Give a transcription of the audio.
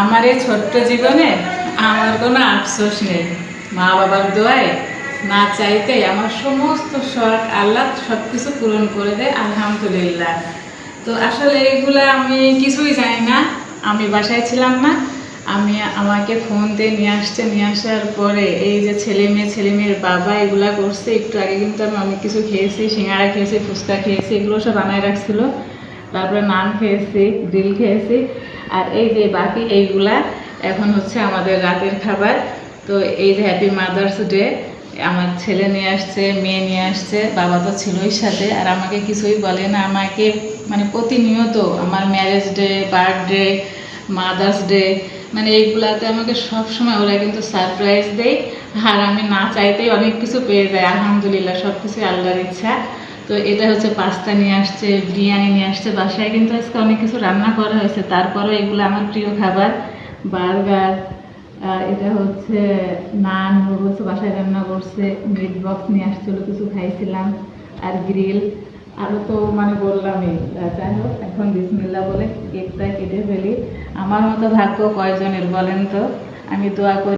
আমার এই ছোট্ট জীবনে আমার কোনো আফসোস নেই। মা বাবার দোয়ায় না চাইতেই আমার সমস্ত শখ আল্লাহ সব কিছু পূরণ করে দেয়, আলহামদুলিল্লাহ। তো আসলে এইগুলা আমি কিছুই জানি না, আমি বাসায় ছিলাম না। আমি আমাকে ফোন দিয়ে নিয়ে আসছে, নিয়ে আসার পরে এই যে ছেলে মেয়ে, ছেলে মেয়ের বাবা এগুলা করছে, একটু আগে কিন্তু আমি অনেক কিছু খেয়েছি, সিঙ্গারা খেয়েছি, ফুচকা খেয়েছি, এগুলো সব বানায় রাখছিল। তারপরে নান খেয়েছি, গ্রিল খেয়েছি। আর এই যে বাকি এইগুলা, এখন হচ্ছে আমাদের রাতের খাবার। তো এই যে হ্যাপি মাদার্স ডে আমার ছেলে নিয়ে আসছে, মেয়ে নিয়ে আসছে, বাবা তো ছিলই সাথে, আর আমাকে কিছুই বলে না। আমাকে মানে প্রতিনিয়ত আমার marriage day birthday mother's day মানে এইগুলাতে আমাকে সব সময় ওরা কিন্তু সারপ্রাইজ দেয়। আর আমি না চাইতেই অনেক কিছু পেয়ে যাই আলহামদুলিল্লাহ সব কিছুই আল্লাহর ইচ্ছা। তো এটা হচ্ছে পাস্তা নিয়ে আসছে, বিরিয়ানি নিয়ে আসছে, বাসায় কিন্তু আজকে অনেক কিছু রান্না করা হয়েছে। তারপরেও এগুলো আমার প্রিয় খাবার। বার্গার এটা হচ্ছে নান হচ্ছে বাসায় রান্না করছে। মিট বক্স নিয়ে আসছিল, কিছু খাইছিলাম। আর গ্রিল আরও তো মানে বললামই। যাই হোক, এখন বিসমিল্লা বলে কেকটা কেটে ফেলি। আমার মতো ভাগ্য কয়জনের বলেন তো? আমি দোয়া করি।